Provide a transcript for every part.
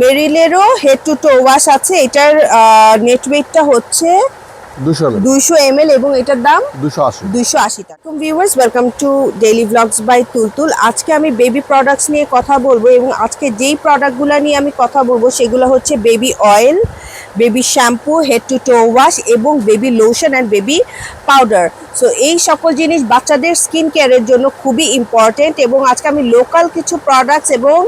মেরিলেরও head to toe wash আছে। এটার net ওয়েটটা হচ্ছে দুশো এম এল। এবং এটার দাম দুশো আশি। দুইশো আশি টাকা। Viewers welcome to daily blogs by Tultul আজকে আমি বেবি প্রোডাক্টস নিয়ে কথা বলব এবং আজকে যেই প্রোডাক্টগুলো নিয়ে আমি কথা বলব সেগুলো হচ্ছে baby oil baby shampoo head to toe wash এবং baby lotion and baby powder so এই সকল জিনিস বাচ্চাদের স্কিন কেয়ারের জন্য খুবই ইম্পর্টেন্ট এবং আজকে আমি লোকাল কিছু প্রোডাক্টস এবং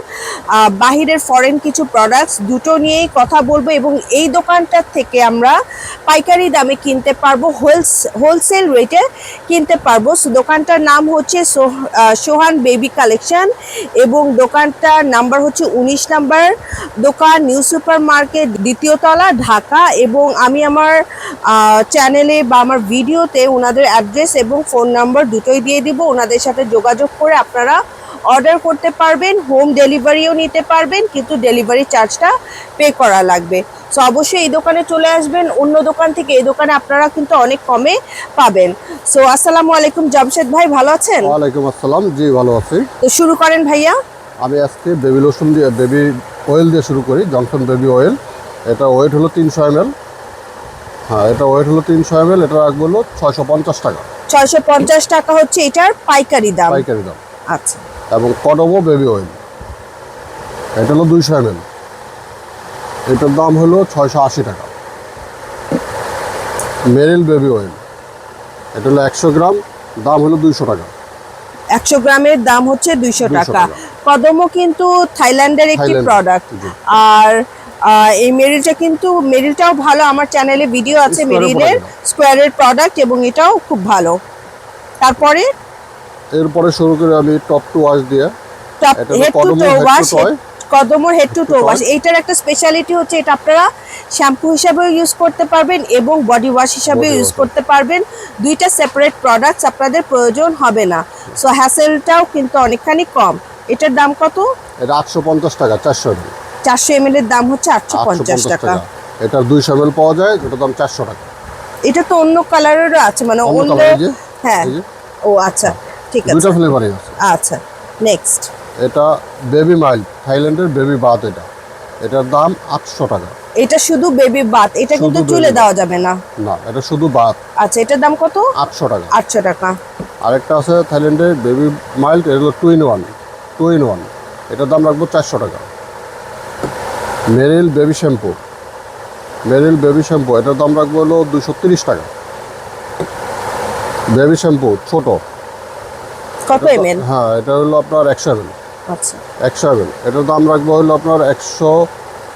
বাহিরের ফরেন কিছু প্রোডাক্টস দুটো নিয়েই কথা বলব এবং এই দোকানটার থেকে আমরা পাইকারি দামে কিনতে পারব হোলস হোলসেল রেটে কিনতে পারব। সো দোকানটার নাম হচ্ছে সোহ- সোহান বেবি কালেকশন এবং দোকানটার নাম্বার হচ্ছে উনিশ নাম্বার দোকান, নিউ সুপার মার্কেট দ্বিতীয় তলা ঢাকা এবং আমি আমার চ্যানেলে বা আমার ভিডিওতে ওনাদের অ্যাড্রেস এবং ফোন নাম্বার দুটোই দিয়ে দিব। ওনাদের সাথে যোগাযোগ করে আপনারা অর্ডার করতে পারবেন হোম ডেলিভারিও নিতে পারবেন কিন্তু ডেলিভারি চার্জটা পে করা লাগবে। সো অবশ্যই এই দোকানে চলে আসবেন অন্য দোকান থেকে এই দোকানে আপনারা কিন্তু অনেক কমে পাবেন। সো আসসালামু আলাইকুম জামশেদ ভাই ভালো আছেন? ওয়ালাইকুম আসসালাম জি ভালো আছি। তো শুরু করেন ভাইয়া। আমি আজকে বেবি লোশন দিয়ে বেবি অয়েল দিয়ে শুরু করি জনসন বেবি অয়েল এটা ওয়েট হলো তিনশো এম এল হ্যাঁ এটা ওয়েট হলো তিনশো এম এল এটা রাখব হলো ছয়শো পঞ্চাশ টাকা। ছয়শো পঞ্চাশ টাকা হচ্ছে এটার পাইকারি দাম। পাইকারি দাম। আচ্ছা। এবং কডমো বেবি অয়েল এটা হলো দুইশো এম এল এটার দাম হলো ছয়শো আশি টাকা। মেরিল বেবি অয়েল এটা হলো একশো গ্রাম দাম হলো দুইশো টাকা। একশো গ্রামের দাম হচ্ছে দুইশো টাকা। কদমও কিন্তু থাইল্যান্ডের একটি প্রোডাক্ট আর এই মেরিলটা কিন্তু মেরিলটাও ভালো আমার চ্যানেলে ভিডিও আছে মেরিলের স্কোয়ারের প্রোডাক্ট এবং এটাও খুব ভালো। তারপরে? এরপরে শুরু করি আমি টপ টু ওয়াশ দিয়ে। Top head to toe wash. Kodomo head to toe wash এইটার একটা স্পেশালিটি হচ্ছে এটা আপনারা শ্যাম্পু হিসাবেও ইউজ করতে পারবেন এবং বডি ওয়াশ হিসাবেও ইউজ করতে পারবেন। দুইটা সেপারেট প্রোডাক্টস আপনাদের প্রয়োজন হবে না। সো হ্যাসেলটাও কিন্তু অনেকখানি কম। এটার দাম কত? এটা আটশো পঞ্চাশ টাকা চারশো চারশো এম এর দাম হচ্ছে আটশো পঞ্চাশ টাকা। এটার দুইশো এম পাওয়া যায় যেটার দাম চারশো টাকা। এটা তো অন্য কালারেরও আছে মানে অন্য হ্যাঁ। ও আচ্ছা ঠিক দুইটা আছে। ফ্লেভারই আছে। আচ্ছা নেক্সট এটা বেবি মাইল থাইল্যান্ডের বেবি বাথ এটা। এটার দাম আটশো টাকা। এটা শুধু বেবি বাত এটা কিন্তু চুলে দেওয়া যাবে না। না এটা শুধু বাত আচ্ছা এটার দাম কত? আটশো টাকা। আটশো টাকা। আরেকটা আছে থাইল্যান্ডের বেবি মাইল্ড এটা হলো two in one two in one এটার দাম রাখব চারশো টাকা। Meril baby shampoo. Meril baby shampoo এটার দাম রাখব হলো দুশো তিরিশ টাকা। বেবি শ্যাম্পু ছোট। কত হ্যাঁ এটা হলো আপনার একশো এম আচ্ছা। একশো এম এটার দাম রাখব হলো আপনার একশো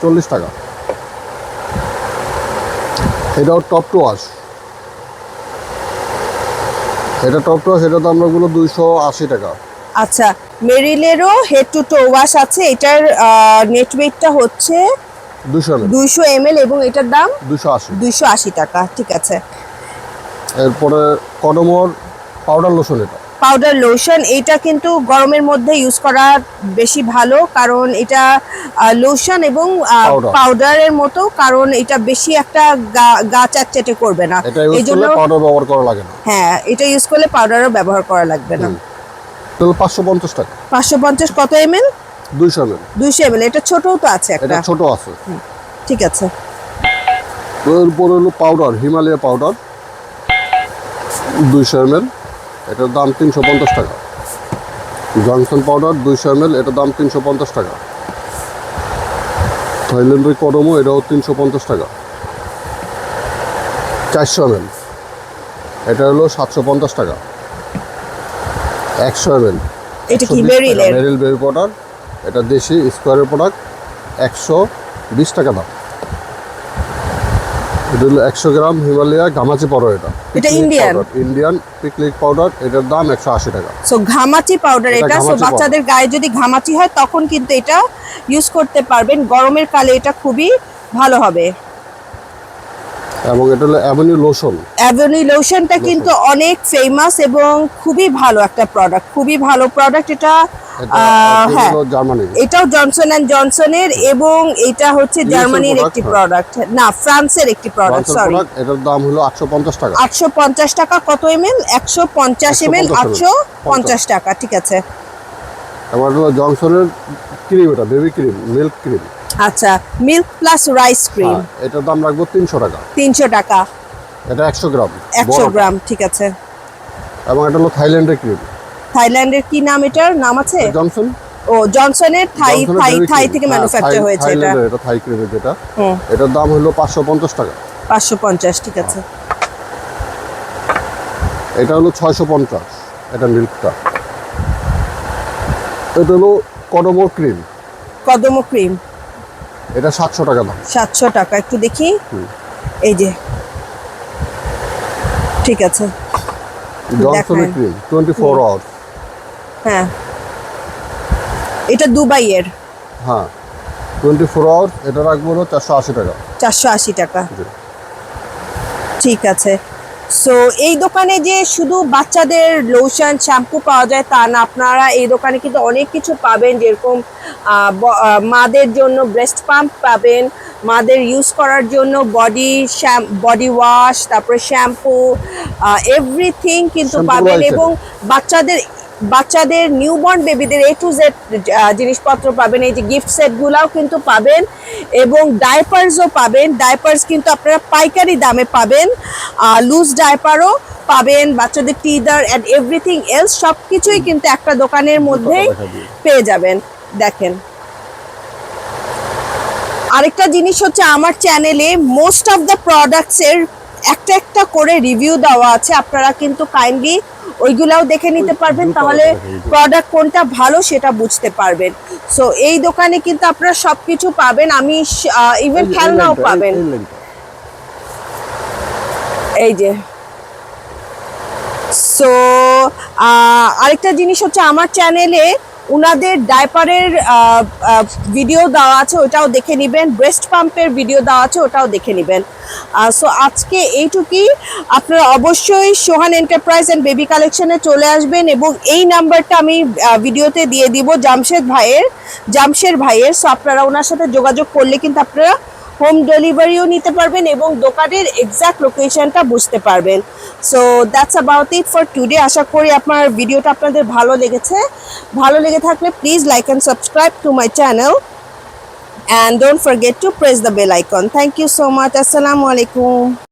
চল্লিশ টাকা। এটাও টপ টু ওয়াশ এটা টপ টু ওয়াশ এটার দাম রাখব দুইশো আশি টাকা। আচ্ছা মেরিলেরও হেড টু টো ওয়াশ আছে। এটার নেট ওয়েটটা হচ্ছে দুশো এম দুইশো এম এবং এটার দাম দুশো আশি। দুইশো আশি টাকা ঠিক আছে। এরপরে কডমোর পাউডার লোশন এটা। পাউডার লোশন এটা কিন্তু গরমের মধ্যে ইউজ করা বেশি ভালো কারণ এটা লোশন এবং পাউডারের মতো কারণ এটা বেশি একটা গা- গা চ্যাটচেটে করবে না। এই জন্য পাউডার ব্যবহার করা লাগে না। হ্যাঁ এটা ইউজ করলে পাউডারও ব্যবহার করা লাগবে না। তাহলে পাঁচশো পঞ্চাশ টাকা। পাঁচশো পঞ্চাশ কত এম এল দুইশো এম দুইশো এম এটা ছোটও তো আছে এটা একটা ছোট আছে। ঠিক আছে। এরপরে হলো পাউডার হিমালয়া পাউডার দুইশো এম এটার দাম তিনশো পঞ্চাশ টাকা। জনসন পাউডার দুইশো এম এটার দাম তিনশো পঞ্চাশ টাকা। থাইল্যান্ডের কডমো এটাও তিনশো পঞ্চাশ টাকা। চারশো এম এটা হলো সাতশো পঞ্চাশ টাকা। একশো এম এটা কি মেরিলের মেরিল বেবি পাউডার এটা দেশি স্কোয়ারের প্রোডাক্ট একশো বিশ টাকা দাম। এটা হলো একশো গ্রাম হিমালয়া গামাচি পাউডার এটা। এটা Indian? ইন্ডিয়ান পিকলিক পাউডার এটার দাম একশো আশি টাকা। সো ঘামাচি পাউডার এটা এটা সো বাচ্চাদের গায়ে যদি ঘামাচি হয় তখন কিন্তু এটা ইউজ করতে পারবেন। গরমের কালে এটা খুবই ভালো হবে। এবং এটা হলো অ্যাভেনিউ লোশন অ্যাভেনি লোশনটা কিন্তু অনেক ফেমাস এবং খুবই ভালো একটা প্রোডাক্ট খুবই ভালো প্রোডাক্ট এটা হ্যাঁ। এটাও জনসন অ্যান্ড জনসনের এবং এটা হচ্ছে জার্মানির একটি হ্যাঁ। প্রোডাক্ট না ফ্রান্সের একটি প্রোডাক্ট সরি এটার দাম হলো আটশো পঞ্চাশ টাকা। আটশো পঞ্চাশ টাকা কত এম এল একশো পঞ্চাশ এম 150 আটশো পঞ্চাশ টাকা ঠিক আছে। এবার হলো জনসনের ক্রিম এটা বেবি ক্রিম মিল্ক ক্রিম আচ্ছা মিল্ক প্লাস রাইস ক্রিম হ্যাঁ এটার দাম রাখব তিনশো টাকা। তিনশো টাকা। এটা একশো গ্রাম একশো গ্রাম ঠিক আছে। এবং এটা হলো থাইল্যান্ডের ক্রিম থাইল্যান্ডের কি নাম এটার? নাম আছে? জনসন ও জনসনের থাই থাই থাই থেকে হ্যাঁ, ম্যানুফ্যাকচার হয়েছে এটা। এটা থাই ক্রিমের যেটা। এটার দাম হলো পাঁচশো পঞ্চাশ টাকা। পাঁচশো পঞ্চাশ ঠিক আছে। এটা হলো ছয়শো পঞ্চাশ এটা মিল্কটা এটা হলো কডমো ক্রিম কদম ক্রিম এটা সাতশো টাকা দাম। সাতশো টাকা একটু দেখি। এই যে। ঠিক আছে। জনসনের দেখায়। ক্রিম টোয়েন্টি ফোর আওয়ার্স হ্যাঁ। এটা দুবাইয়ের। হ্যাঁ। টোয়েন্টি ফোর আওয়ার্স এটা রাখব চারশো আশি টাকা। চারশো আশি টাকা। ঠিক আছে। সো এই দোকানে যে শুধু বাচ্চাদের লোশন শ্যাম্পু পাওয়া যায় তা না আপনারা এই দোকানে কিন্তু অনেক কিছু পাবেন যেরকম মাদের জন্য ব্রেস্ট পাম্প পাবেন মাদের ইউজ করার জন্য বডি বডি ওয়াশ তারপরে শ্যাম্পু এভরিথিং কিন্তু পাবেন এবং বাচ্চাদের বাচ্চাদের নিউবর্ন বেবিদের এ টু জেড জিনিসপত্র পাবেন। এই যে গিফট সেটগুলাও কিন্তু পাবেন এবং ডাইপার্সও পাবেন। ডাইপার্স কিন্তু আপনারা পাইকারি দামে পাবেন। লুজ ডাইপারও পাবেন বাচ্চাদের টিদার অ্যান্ড এভরিথিং এলস সব কিছুই কিন্তু একটা দোকানের মধ্যেই পেয়ে যাবেন। দেখেন। আরেকটা জিনিস হচ্ছে আমার চ্যানেলে মোস্ট অফ দ্য প্রোডাক্টসের একটা একটা করে রিভিউ দেওয়া আছে। আপনারা কিন্তু কাইন্ডলি ওইগুলাও দেখে নিতে পারবেন তাহলে প্রোডাক্ট কোনটা ভালো সেটা বুঝতে পারবেন। সো এই দোকানে কিন্তু আপনারা সব কিছু পাবেন আমি ইভেন খেলনাও পাবেন। এই যে। সো আরেকটা জিনিস হচ্ছে আমার চ্যানেলে উনাদের ডায়পারের ভিডিও দেওয়া আছে, ওটাও দেখে নেবেন। ব্রেস্ট পাম্পের ভিডিও দেওয়া আছে, ওটাও দেখে নেবেন। সো আজকে এইটুকুই। আপনারা অবশ্যই সোহান এন্টারপ্রাইজ অ্যান্ড বেবি কালেকশনে চলে আসবেন এবং এই নাম্বারটা আমি ভিডিওতে দিয়ে দিব জামশেদ ভাইয়ের, জামশের ভাইয়ের। সো আপনারা ওনার সাথে যোগাযোগ করলে কিন্তু আপনারা হোম ডেলিভারিও নিতে পারবেন এবং দোকানের এক্স্যাক্ট লোকেশনটা বুঝতে পারবেন। So that's about it for today আশা করি আপনার ভিডিওটা আপনাদের ভালো লেগেছে। ভালো লেগে থাকলে please like and subscribe to my channel and don't forget to press the bell icon thank you so much আসসালামু আলাইকুম